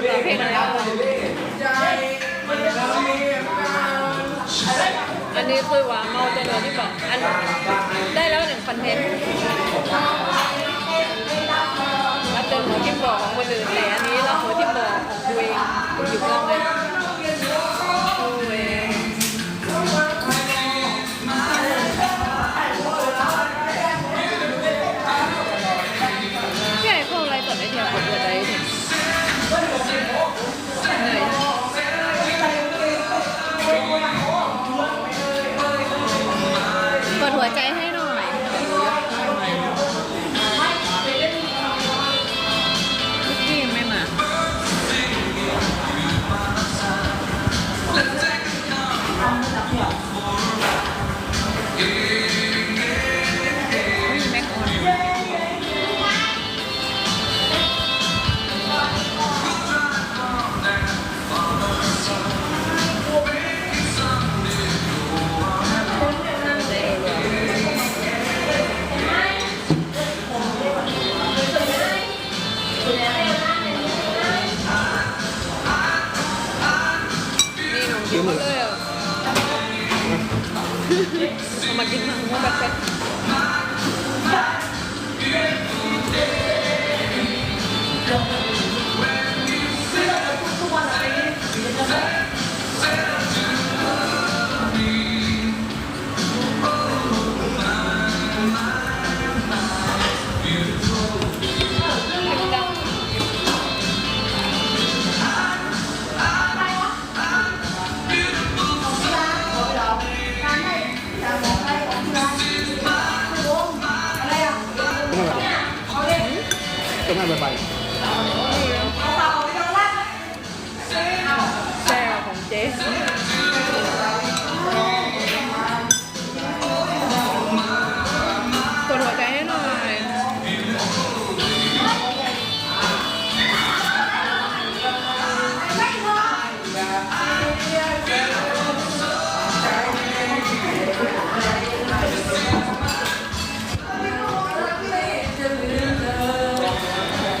นเพลงอะไรอันนี้คือว่าเมาจนเดียที่บอกอันได้แล้วหนึ่งคอนเทนต์รับเติมหัวทิมบอกของคนอื่นแต่อันนี้เราหัวทิมบอกของตัวเองอยู่กล้องเลย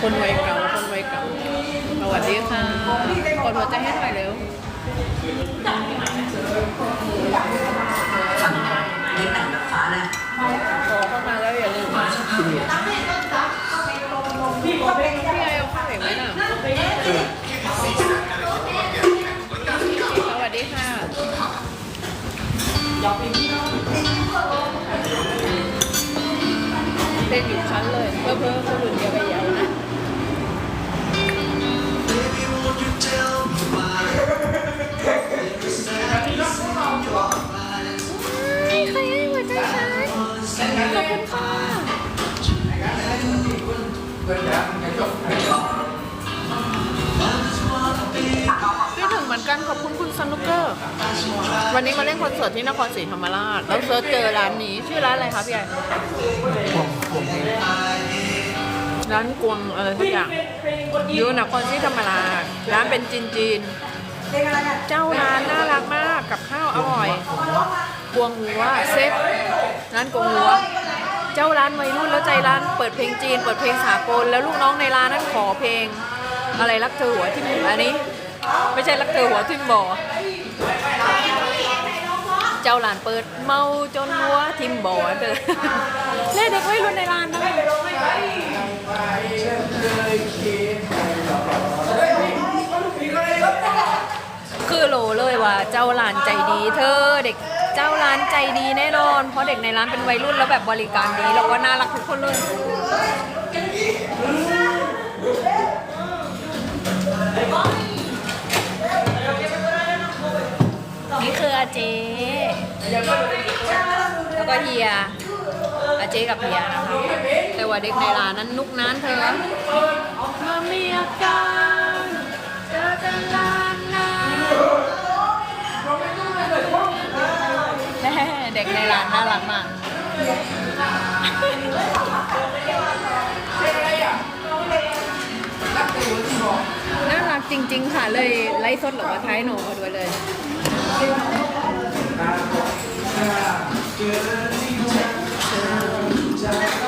คนวัยเก่าคนวัยเก่าสวัสดีค่ะกดหัวใจให้หน่อยเร็วนี่แต่งแบบฟ้าแหละขอเข้ามาแล้วอย่าลืมพี่ไอเอาข้าวเหนียวไหมน่ะสวัสดีค่ะเต้นอยู่ชั้นเลยเพื่อเพื่อคนอื่น คุณค่ะคิดถึงเหมือนกันขอบคุณคุณสนุกเกอร์ วันนี้มาเล่นคอนเสิร์ตที่นครศรีธรรมราช แล้วเซิร์ชเจอร้านนี้ชื่อร้านอะไรคะพี่ไอผมผมร้านกวงอะไรสักอย่างอยู่นครศรีธรรมราชร้านเป็นจีนจีนเจ้าร้านน่ารักมากกับข้าวอร่อย กวงหัวเซ็ตร้านกวงหัว เจ้าร้านวัยรุ่นแล้วใจร้านเปิดเพลงจีน เปิดเพลงสากลแล้วลูกน้องในร้านนั้นขอเพลง อะไรรักเธอหัวทิ่มอันนี้ ไม่ใช่รักเธอหัวทิ่มบ่อเจ้าร้านเปิดเมาจนหัวทิมบ่อเด้อเล่เด็กวัยรุ่นในร้านนะคือรู้เลยว่าเจ้าร้านใจดีเธอเด็ก เจ้าร้านใจดีแน่นอน เพราะเด็กในร้านเป็นวัยรุ่นแล้วแบบบริการดีแล้วก็น่ารักทุกคนเลยนี่คืออาเจแล้วก็เฮียอาเจกับเฮียนะคะแต่ว่าเด็กในร้านนั้นนุกนั้นเธอมามีอาการเจอกัน ด็กในร้านน่ารักมาก น่ารักจริง ๆ ค่ะเลยไล่สดหรือว่าท้ายหนูมาด้วยเลยน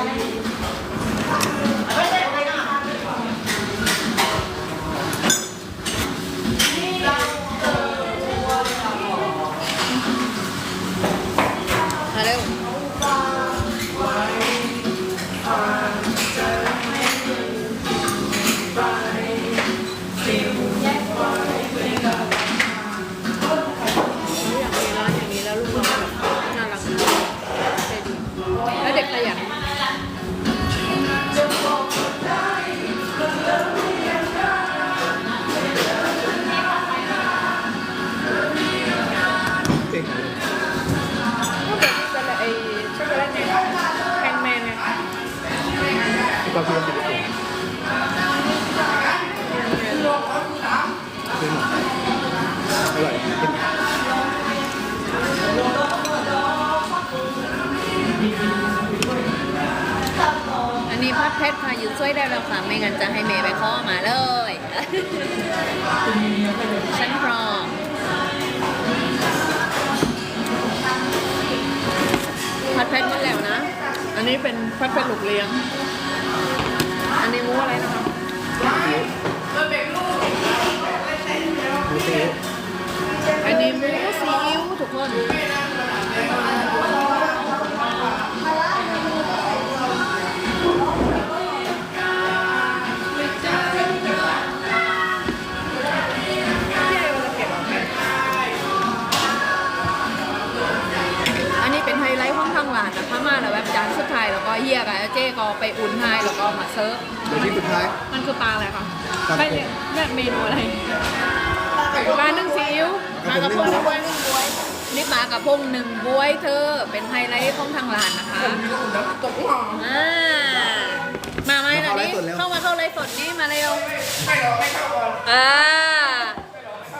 อันนี้พัดเพชรค่ะอยู่ช่วยได้แล้วค่ะ ไม่งั้นจะให้เมย์ไปข้อมาเลย ฉันพร้อมผัดเผ็ดมันแล้วนะ อันนี้เป็นผัดเผ็ดลูกเลี้ยง อันนี้มูอะไรนะคะดูซิอันนี้มูซีอิ๊วทุกคน เฮียกับเจ๊ก็ไปอุ่นให้แล้วก็มาเซิร์ฟเดี๋ยวที่สุดท้าย มันคือปลาอะไรคะปลาไม่เนี่ยแบบเมนูอะไรปลานึ่งซีอิ๊วมากระพงบวยหนึ่งบวยนี่ปลากระพงหนึ่งบวยเธอเป็นไฮไลท์ของทางร้านนะคะอ่ามาไหมล่ะนี่เข้ามาเข้าไลฟ์สดนี่มาเร็วอ่า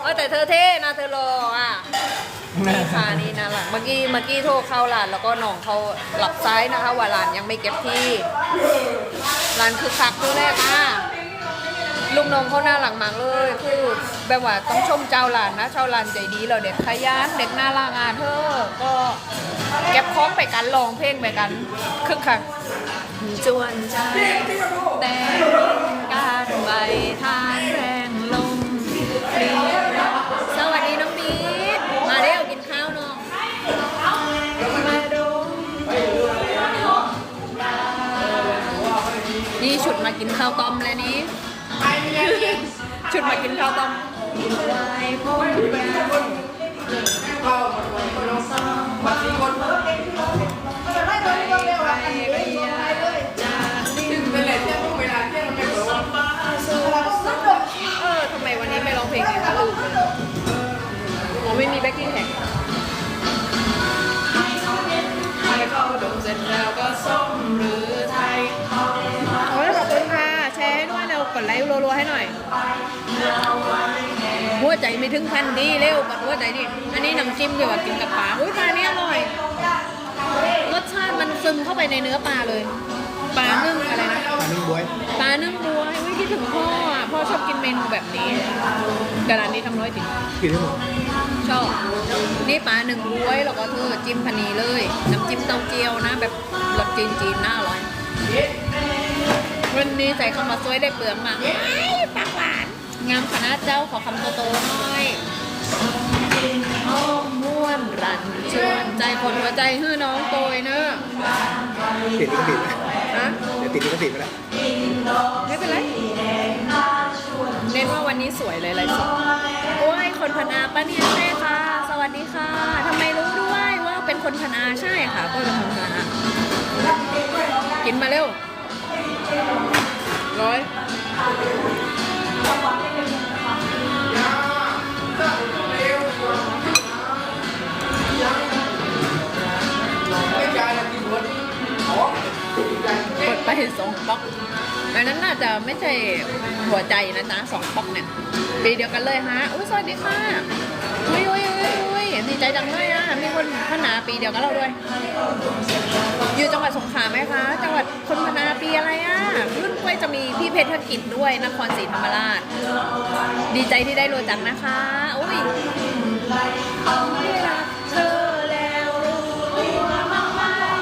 เออแต่เธอเท่นะเธอรออะ นี่ค่ะนี่นะหลังเมื่อกี้เมื่อกี้โทรเข้าร้านแล้วก็น้องเขาหลับซ้ายนะคะ ว่าร้านยังไม่เก็บที่ร้านคือคักตัวแรกอะลุงน้องเขาหน้าหลังมากเลยคือแบบว่าต้องชมเจ้าร้านนะเจ้าร้านใจดีเราเด็กขยันเด็กน่ารักอะเธอก็เก็บของไปกันร้องเพลงไปกันคึกคักจวนใจแต่การใบทาน ฉุดมากินข้าวต้มแล้วนี้ฉุดมากินข้าวต้มวายพ่นเออทำไมวันนี้ไม่ร้องเพลงนี้คะลืมไปเลยอ๋อไม่มีแบ็กกิ้งแท็กไทยเข้าดงเสร็จแล้วก็ส้มหรือ ไลค์รัวๆให้หน่อย หัวใจไม่ถึงพันดีเร็วกดหัวใจดิอันนี้น้ำจิ้มเกี่ยวกับกินกับปลาอุ้ยปลานี่อร่อย รสชาติมันซึมเข้าไปในเนื้อปลาเลย ปลานึ่งอะไรนะอันนี้บวย ปลานึ่งบัวอุ้ยคิดถึงพ่ออะ พ่อชอบกินเมนูแบบนี้ แต่ร้านนี้ทำร้อยจริงกินให้หมดชอบ นี่ปลาหนึ่งบ้วยแล้วก็เธอจิ้มพันีเลย น้ำจิ้มเต้าเจี้ยวนะ แบบรสจีนจีนๆน่าอร่อย วันนี้ใส่ข้าวมาซวยได้เปลือกมาว้ายปากหวาน งามคณะเจ้าขอคำโตๆหน่อยอ้อมม่วนรันชวนใจคนหัวใจฮื้อน้องโตยเนอะติดลิขสิทธิ์ไหมฮะเดี๋ยวติดลิขสิทธิ์ไหมล่ะไม่เป็นไร เน้นว่าวันนี้สวยเลยไรสดโอ้ยคนพันอาปะเนี่ยใช่ค่ะ สวัสดีค่ะทำไมรู้ด้วยว่าเป็นคนพันอาใช่ค่ะ ก็เป็นคนพันอากินมาเร็ว ร้อยกดไปสองป๊อกอันนั้นน่าจะไม่ใช่หัวใจนะจ๊ะสองป๊อกเนี่ย ปีเดียวกันเลยฮะ อุ้ยสวัสดีค่ะอุ้ยอุ้ยอุ้ยอุ้ย ดีใจจังเลยอะมีคนพัฒนาปีเดียวกับเราด้วย อยู่จังหวัดสงขลาไหมคะ จังหวัดคนพัฒนาปีอะไรอะรุ่นกล้วยจะมีพี่เพชรกิจด้วยนครศรีธรรมราช ดีใจที่ได้รู้จักนะคะอุ้ยไม่รักเธอแล้วรู้ตัวมากมาย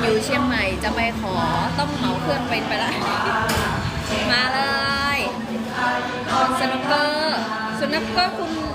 อยู่เชียงใหม่จะไปขอต้องเหมาเครื่องบินไปละมาเลยสนุกเกอร์ สุนัขก็คุณ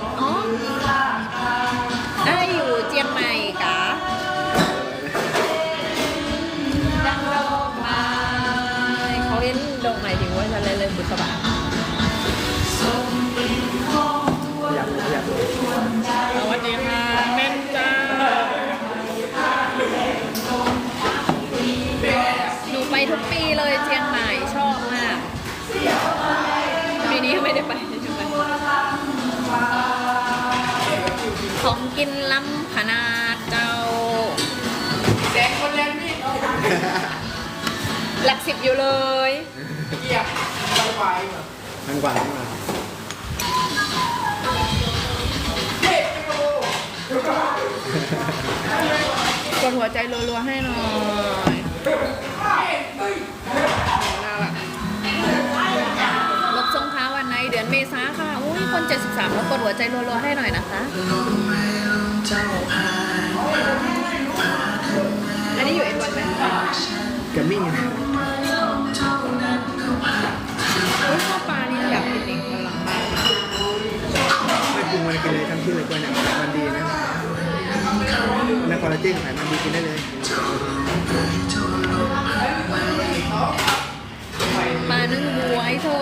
กินล้ำขนาดเจ้าแดงคนแรงนี่หลักสิบอยู่เลยเกียบสบายแบบมันกว่ามันกว่าเฮ้ยโอ้กดหัวใจรัวๆให้หน่อยลบทรงเท้าวันไหนเดือนเมษาค่ะอุ้ย คน 73แล้วกดหัวใจรัวๆให้หน่อยนะคะ อันนี้อยู่เอ็นวันไหมแกมมิ่งนะอุ้ยข้าวปลานี่อยากกินเองวันหลังบ้านไม่ปรุงมันกินเลยทำชื่อเลยกล้วยเนี่ยมันดีนะแล้วคอลลาเจนไขมันดีกินได้เลยปลานึ่งบวยเธอ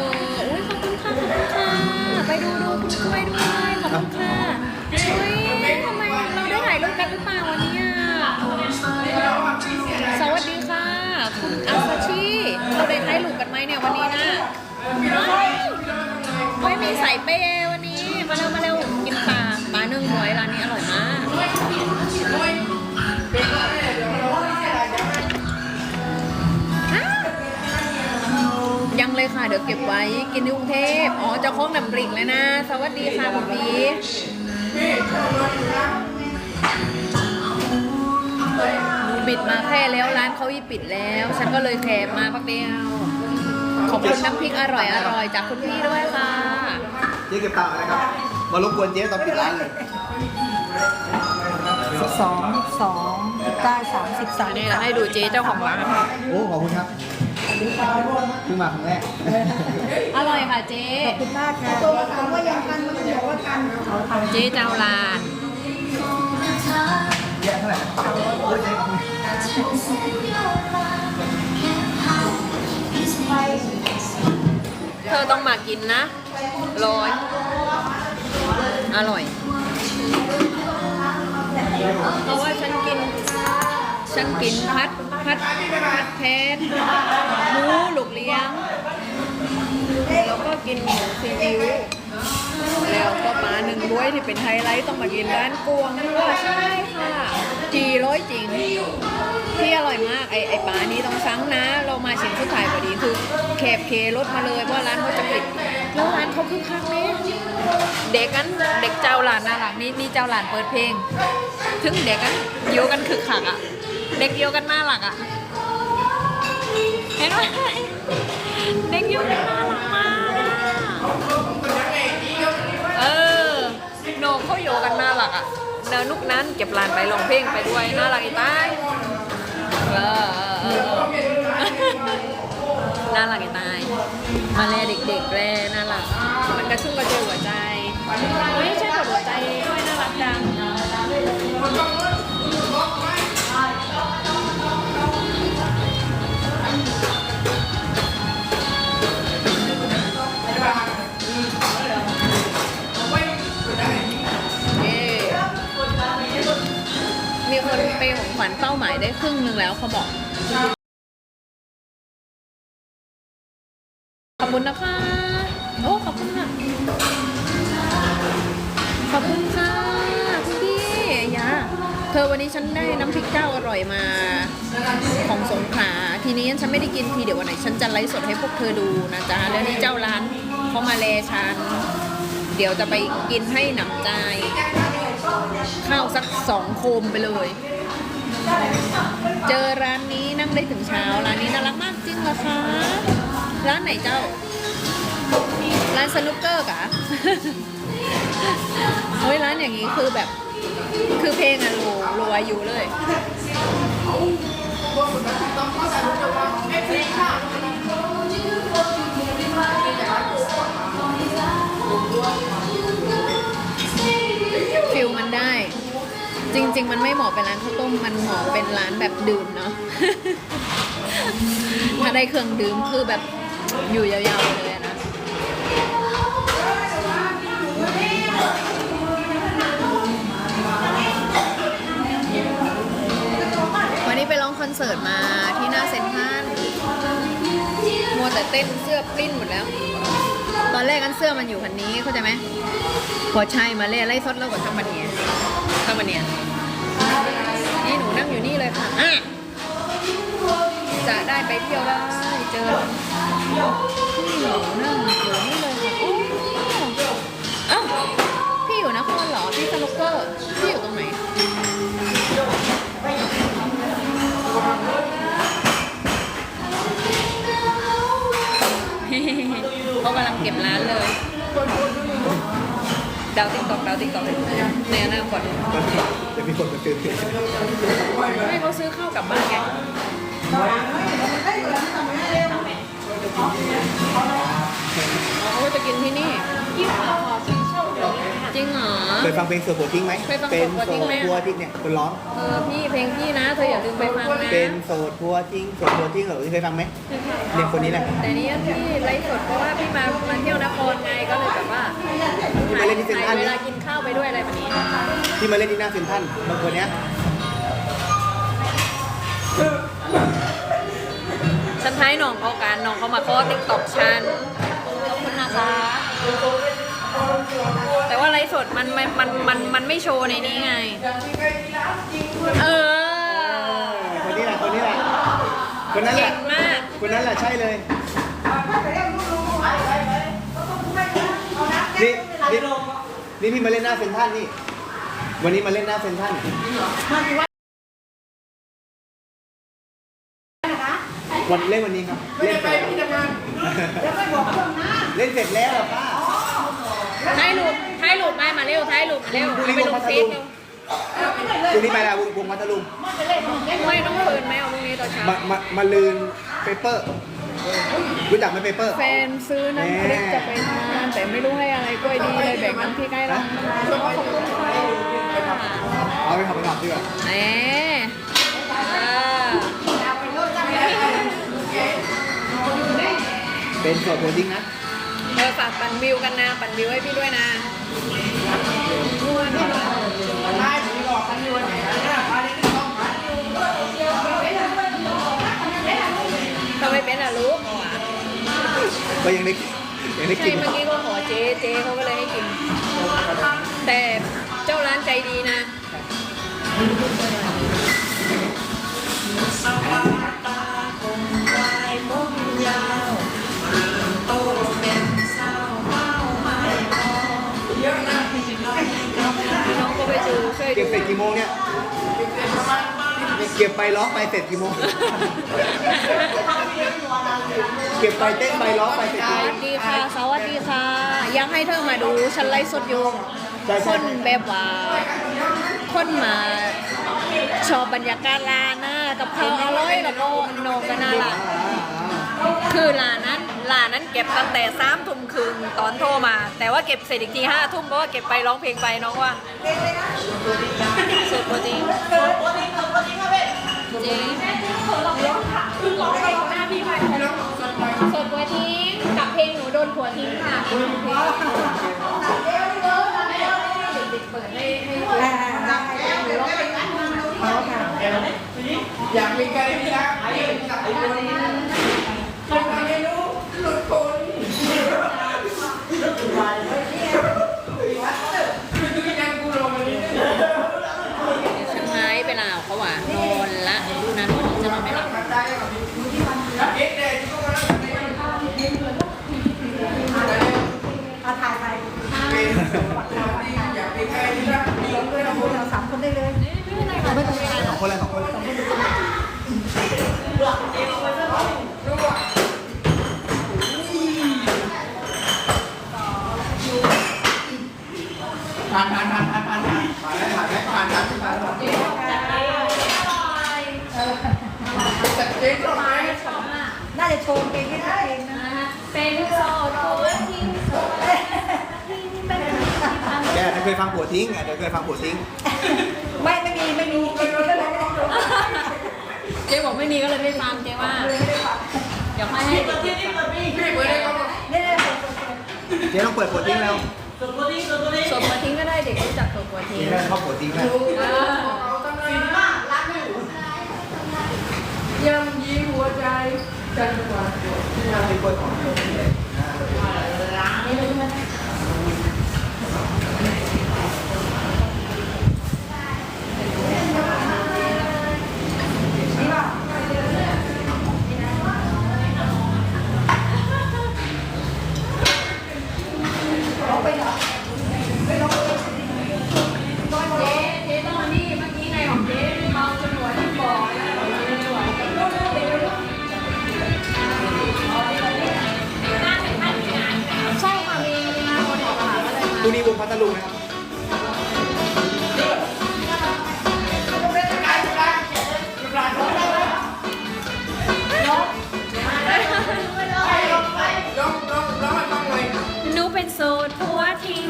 อุ้ยขอบคุณค่ะขอบคุณค่ะ ไปดูดูคุณกล้วยด้วยขอบคุณค่ะช่วยทำไมเราได้ถ่ายรูปกันหรือเปล่าวันนี้อะสวัสดีค่ะ คุณอาซาชิเราได้ถ่ายรูปกันไหมเนี่ยวันนี้นะไม่มีใส่เป้วันนี้มาเร็วมาเร็ว ก็บไว้กินที่กรุงเทพอ๋อเจะคล้าของดำริงเลยนะ สวัสดีค่ะคุณพีปิดมาแค่แล้วร้านเขาอีปิดแล้ว ฉันก็เลยแคบมาพักเดียว ขอบคุณน้ำพริกอร่อยอร่อยจากคุณพี่ด้วยค่ะ เจ๊เก็บตังค์อะไรครับ มารบกวนเจ๊ตอนปิดร้านเลยสิบสองสองสิบเก้าสามสิบสามนี่เราให้ดูเจ๊เจ้าของร้าน โอ้ขอบคุณครับเพิ่งมาครั้งแรก อร่อยค่ะเจ๊ขอบคุณมากค่ะตัวถามว่ายังทันมันบอกว่าทันเขาทันเจ๊เจ้าร้านแยกเท่าไหร่นะโอ้ยเจ๊ขอบคุณเธอต้องมากินนะร้อยอร่อยเพราะว่าฉันกิน ฉันกินพัดพัดพัดเพชรหมูลูกเลี้ยง แล้วก็กินหมูซีอิ๊วแล้วก็ปลาหนึ่งด้วยที่เป็นไฮไลท์ต้องมากินร้านกวงด้วยใช่ค่ะจีร้อยจริงที่อร่อยมากไอไอปลานี้ต้องสั่งนะ เรามาชิมชุดถ่ายพอดีคือแคบเครถมาเลยเพราะร้านเขาจะปิด แล้วร้านเขาคึกคักเนี่ยเด็กกันเด็กเจ้าร้านน่ารักนี่นี่เจ้าร้านเปิดเพลง ถึงเด็กกันโยกันคึกคักอะ เด็กโยกันน่ารักอะ เห็นไหมเด็กโยกันน่ารักมากอะเออโหนกเขาโยกันน่ารักอะเนินนุกนั้นเก็บร้านไปลองเพลงไปด้วยน่ารักอีตายเออเออเออน่ารักอีตาย มาแลเด็กๆแลน่ารัก มันกระชุ่มกระชวยหัวใจ ไม่ใช่กดหัวใจด้วยน่ารักจัง คนเปย์ของขวัญเป้าหมายได้ครึ่งหนึ่งแล้วเขาบอก ขอบคุณนะคะ โอ้ขอบคุณค่ะ ขอบคุณค่ะคุณพี่ยาเธอวันนี้ฉันได้น้ำพริกเจ้าอร่อยมาของสงขลาทีนี้ฉันไม่ได้กินทีเดี๋ยววันไหนฉันจะไลฟ์สดให้พวกเธอดูนะจ๊ะแล้วนี่เจ้าร้านเขามาเลฉันเดี๋ยวจะไปกินให้หนำใจ ข้าวสักสองโคมไปเลย เจอร้านนี้นั่งได้ถึงเช้า ร้านนี้น่ารักมากจริงเหรอคะ ร้านไหนเจ้า ร้านสนุกเกอร์กะโอ้ยร้านอย่างนี้คือแบบ คือเพลงอะโลโลอายุเลย จริง ๆ มันไม่เหมาะเป็นร้านข้าวต้มมันเหมาะเป็นร้านแบบดื่มเนาะ ถ้าได้เครื่องดื่มคือแบบอยู่ยาวๆเลยนะวันนี้ไปร้องคอนเสิร์ตมาที่หน้าเซ็นทรัลมัวแต่เต้นเสื้อปลิ้นหมดแล้ว ตอนแรกอันเสื้อมันอยู่คันนี้เข้าใจไหมพอใช่มาเล่ไล่ซดแล้วก็ทำมันเนี้ย เข้ามาเนี่ยนี่หนูนั่งอยู่นี่เลยค่ะอะจะได้ไปเที่ยวได้เจอพี่หนูนั่งอยู่นี่เลยค่ะโอ้เอ้าพี่อยู่นครเหรอพี่สนุกเกอร์พี่อยู่ตรงไหนเขากำลังเก็บร้านเลย ดาวติ๊กตอกดาวติ๊กตอกในอนาคตจะมีคนมาซื้อให้เขาซื้อข้าวกลับบ้านไงเขาก็จะกินที่นี่จ ริงเหรอ เคยฟังเพลงโสดหัวทิ้งไหมเคยฟังเป็นโสดหัวทิ้งไหมหัวทิ้งเนี่ยคนร้อง เออพี่เพลงพี่นะเธออย่าลืมไปฟังนะเป็นโสดหัวทิ้งโสดหัวทิ้งเหรอเคยฟังไหมเนี่ยคนนี้แหละแต่นี้พี่ไลฟ์สดเพราะว่าพี่มามาเที่ยวนครไงก็เลยแบบว่าที่มาเล่นที่เซ็นทรัลเวเนี่ยลากินข้าวไปด้วยอะไรแบบนี้ที่มาเล่นที่หน้าเซ็นทรัลบางคนเนี้ยฉันท้ายน้องเขาการน้องเขามาขอติ๊กต็อกฉันขอบคุณนะคะ แต่ว่าไลฟ์สดมันมันมันมันมันไม่โชว์ในนี้ไง เออ คนนี้แหละคนนี้แหละคนนั้นแหเก่ละงมาก คนนั้นแหละใช่เลยนี่นี่นี่พี่มาเล่นหน้าเซ็นทรัลนี่ วันนี้มาเล่นหน้าเซ็นทรัลวันเล่นวันนี้ครับ เล่นเสร็จเล่นเสร็จแล้วอะป้า ถ่ายรูปถ่ายรูปมามาเร็วถ่ายรูปมาเร็วพรุ่งนี้เอาไปลงลงพัทเฟลุซงเร็วพรุ่งนี้ไปแล้ววงวงพัทลุงไม่ต้องเปิดไหมเอาพรุ่งนี้ตอนเช้า มามามาลืนเปเปอร์ รู้จักไหมเปเปอร์ แฟนซื้อน้ำพริกจะไปทานแต่ไม่รู้ให้อะไรกล้วยดีเลยแบ่งน้ำพริกให้เราขอบคุณค่ะเอาไปขับไปขับดีกว่าแหมอ่าเป็นโสดหัวทิ้งนะเออฝากปั่นวิวกันนะ ปั่นวิวให้พี่ด้วยนะทำไมเป็นอะลูกก็ยังได้ยังได้ใช่กินเมื่อกี้ก็ขอเจ๊เจ๊เขาก็เลยให้กิน แต่เจ้าร้านใจดีนะน้ เก็บไปร้องไปเสร็จกี่โมง เก็บไปเต้นไปร้องไปเสร็จสกี่โมวังสดีค่ะ สวัสดีค่ะ อยากให้เธอมาดูฉันไลฟ์สดอยู่ใช่คใช่นแบบว่า คนมาชอบบรรยากาศร้านนะกับข้าวอร่อยแล้วก็โนกันน่ารักคือร้านนั้น ร้านั้นเก็บตั้งแต่สามทุ่มครึ่งตอนโทรมา แต่ว่าเก็บเสร็จอีกทีห้าทุ่มเพราะว่าเก็บไปร้องเพลงไปน้องว่าสุดจริงจริงเพลงหน้าพี่ไปสดหัวทิ้งกับเพลงหนูโดนผัวทิ้งค่ะเด็กๆเปิดให้ให้ดูร้องเพลงนั้นฉันหา ยไปแล้วเขาว่านอนละดูนะนอนจะนอนไม่หลับเอาถ่ายไปเราสามคนได้เลยสองคน เลยสองคนเลย ผ่านผ่านผ่านผ่านผ่านผ่านผ่านไหมผ่านไหมผ่านครับผ่านครับจัดเจ๊งเข้าไหมน่าจะโชว์เก่งไม่ได้เองนะเป็นโสดโอ้ยทิ้งโสดทิ้งเป็นแกเคยฟังผัวทิ้งอะเดี๋ยวเคยฟังผัวทิ้ง ไม่ไม่มีไม่มีเจ๊บอกไม่มีก็เลยไม่ฟังเจ๊ว่าเดี๋ยวให้พี่เปิดพี่เปิดได้ก็เจ๊ต้องเปิดผัวทิ้งแล้ว ส่วนตัวนี้ส่วนตัวทิ้งก็ได้เด็กรู้จักส่งมาทิ้งแม่ครอบครัวจริงแม่ากรักอยู่ยังยิ้มหัวใจจันทร์วันที่มาเป็นคนของโยมเลย งนะครับหนูเป็นโสดผัวทิ้ง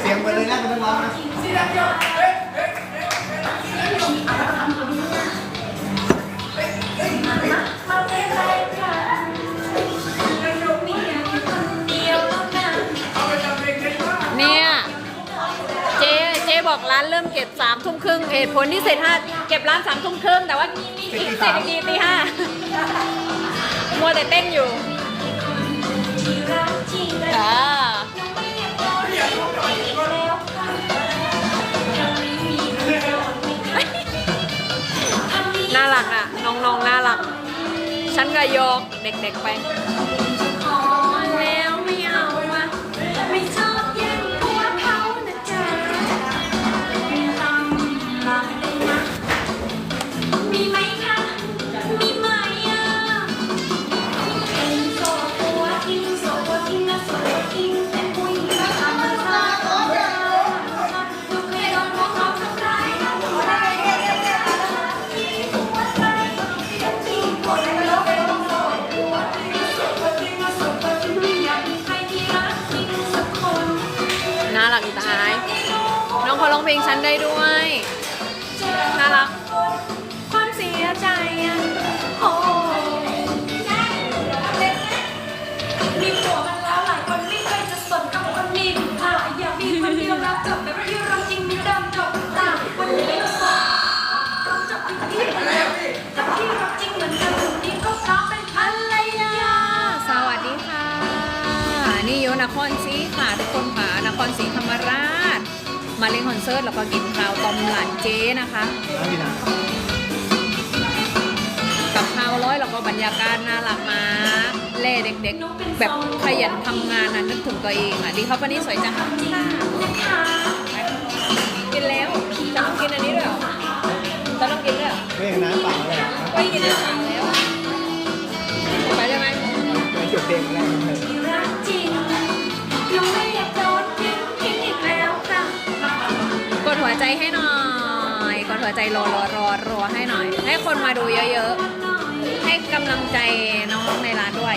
เสียงไปเลยนะเป็นนักร้องนะานเริ่มเก็บสามทุ่มครึ่งเหตุผลที่เสร็จห้าเก็บร้านสามทุ่มครึ่งแต่ว่าเสร็จอีกทีตีห้ามัวแต่เต้นอยู่อ่าน่ารักอะ น้องๆน่ารัก ฉันก็โยกเด็กๆไป ลงฉันได้ด้วย น่ารัก ความเสียใจอะโอ้มีผัวกันแล้วหลายคนไม่เคยจะสนกับคนนี้ค่ะอยากมีคนเดียวรับจบแบบที่เราจริงไม่ดำจบตาวันนี้ไม่สนต้องจบที่กับที่เราจริงเหมือนกันคนนี้ก็เพราะเป็นภรรยาสวัสดีค่ะ นี่อยู่นครศรีค่ะทุกคนค่ะนครศรีธรรมราช มาเล่นคอนเสิร์ตแล้วก็กินข้าวต้มหลานเจ๊นะคะน้องพี่นะกับข้าวร้อยแล้วก็บรรยากาศน่ารักมากเล่เด็กๆ แบบขยันทำงานนะนึกถึงตัวเองอะดีครับวันนี้สวยจังค่ะกินแล้วจะต้องกินอันนี้ด้วยเหรอจะต้องกินด้วยเหรอไม่อย่างนั้นเปล่าเลยไม่กินแล้วแล้วไปได้ไหมไปจบเพลงแรกเลย ใจให้หน่อยกดหัวใจรอรอรอรอให้หน่อย ให้คนมาดูเยอะๆ ให้กำลังใจน้องในร้านด้วย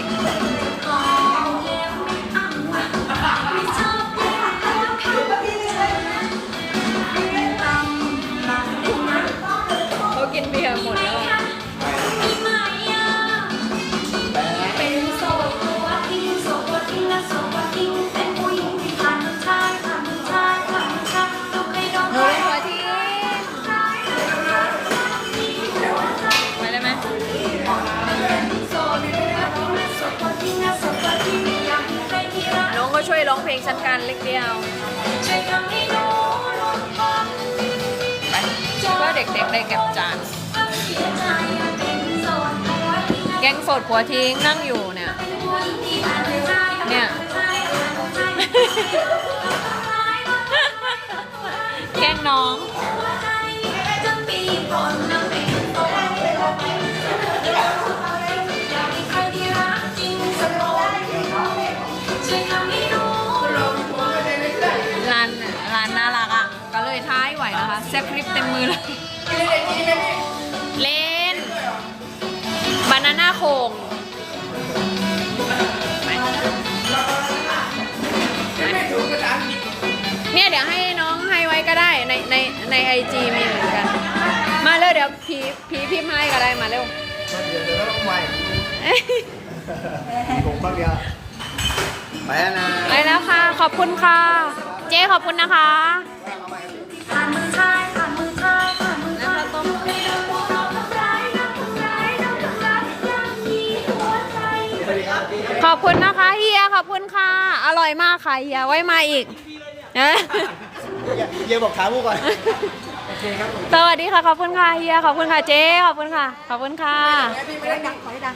ด็กๆได้เก็บจาน แก๊งโสดผัวทิ้งนั่งอยู่เนี่ย เนี่ย แกล้งน้องร้านร้านน่ารักอะ ก็เลยท้ายไหวนะคะแซคคลิปเต็มมือเลย เล่นบานาน่าโคงไปเนี่ยเดี๋ยวให้น้องให้ไว้ก็ได้ในในในไอจีมีเหมือนกัน มาเร็วเดี๋ยวพีพีพิมพ์ให้ก็ได้มาเร็วเดี๋ยวเดี๋ยวต้องไวผมบ้างเดียวไปแล้วนะไปแล้วค่ะ ขอบคุณค่ะ เจ๊ขอบคุณนะคะผ่านมือชายผ่านมือช อบคุณนะคะเฮียขอบคุณค่ะ อร่อยมากค่ะเฮียไว้มาอีกเอ้ยเยี่ยบอกขาผู้ก่อนสวัสดีค่ะขอบคุณค่ะเฮียขอบคุณค่ะเจ๊ขอบคุณค่ะ ขอบคุณค่ะ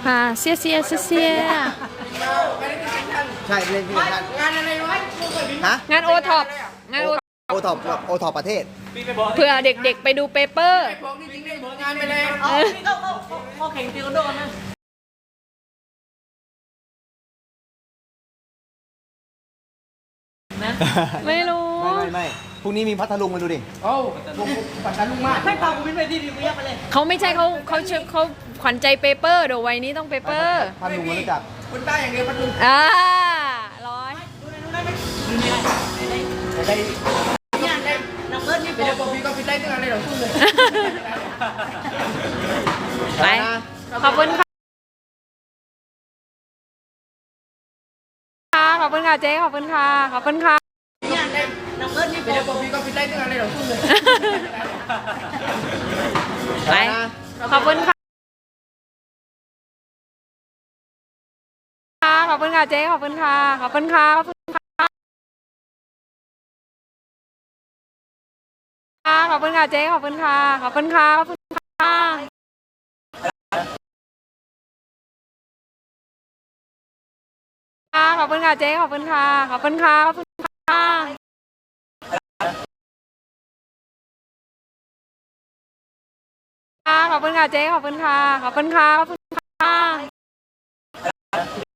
ค่ะเสียเสียเสียเสียใช่เล่นที่ท่านงานอะไรวะฮะงานโอท็อปงานโอโอท็อปโอท็อปประเทศเผื่อเด็กๆไปดูเปเปอร์เไม่รู้ ไม่ไม่ไม่พรุ่งนี้มีพัทลุงมาดูดิโอ้ผมปัตตาลุงมากให้ตากูบินไปที่ดีกูแยกไปเลยเขาไม่ใช่เขาเขาชื่อเขาขวัญใจเปเปอร์เดี๋ยววัยนี้ต้องเปเปอร์พัทลุงมารู้จักคุณตาอย่างเดียวพัทลุงอ่าร้อยได้เนี่ยได้น้ำเบิร์ดนี่เป็นปอพี่ก็พิดได้ตั้งอะไรหรอพูดเลยไปขอบคุณค่ะ อบคุณค่ะเจ๊ขอบคุณค่ะขอบคุณค่ะเนี่ยได้น้ำเบิร์ดนี่เป็นปอพี่ก็พิดได้ตั้งอะไรหรอพูดเลยไปขอบคุณค่ะขอบคุณค่ะเจ๊ขอบคุณค่ะขอบคุณค่ะขอบคุณค่ะขอบคุณค่ะเจ๊ขอบคุณค่ะขอบคุณค่ะขอบคุณ ค่ะขอบคุณค่ะเจ๊ขอบคุณค่ะขอบคุณค่ะขอบคุณค่ะขอบคุณค่ะเจ๊ขอบคุณค่ะขอบคุณค่ะขอบคุณค่ะ